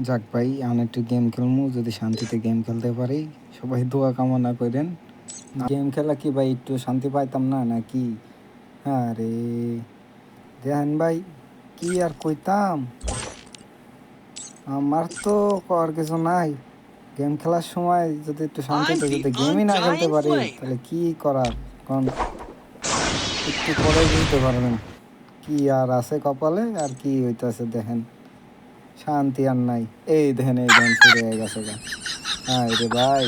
যাক ভাই আমি একটু গেম খেলব যদি শান্তিতে গেম খেলতে পারি। সবাই দোয়া কামনা করেন। গেম খেলা কি ভাই একটু শান্তি পাইতাম না নাকি? আরে দেখেন ভাই কি আর কইতাম? আমার তো করার কিছু নাই। গেম খেলার সময় যদি একটু শান্তিতে যদি গেমই না খেলতে পারি তাহলে কি করার? কারণ একটু পরে বুঝতে পারবেন। কি আর আছে কপালে আর কি হইতাছে দেখেন। শান্তি আর নাই এই দেখেন এই দেখেন শুরু হয়ে গেছে গা হ্যাঁ রে ভাই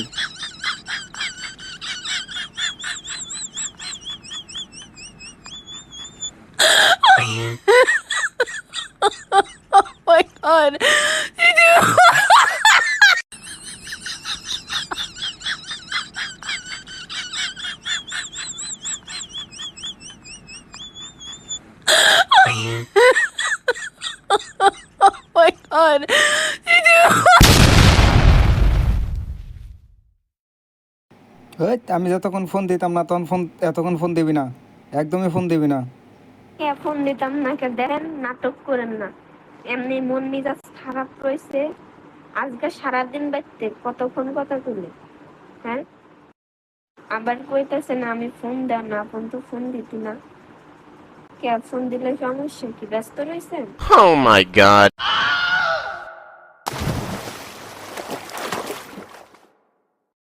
Oh my god. oh my god. আমি যতক্ষণ ফোন দিতাম না তখন ফোন এতক্ষণ ফোন দিবি না। একদমই ফোন দিবি না। কে ফোন দিতাম না কে দেন নাটক করেন না। এমনি মন মেজাজ খারাপ রয়েছে। আজকে সারাদিন বাইতে কতক্ষণ কথা তুলে হ্যাঁ? আবার কইতেছে না আমি ফোন দেন না ফোন তো ফোন দিতি না। কে ফোন দিলে সমস্যা কি? ব্যস্ত রয়েছেন Oh my god.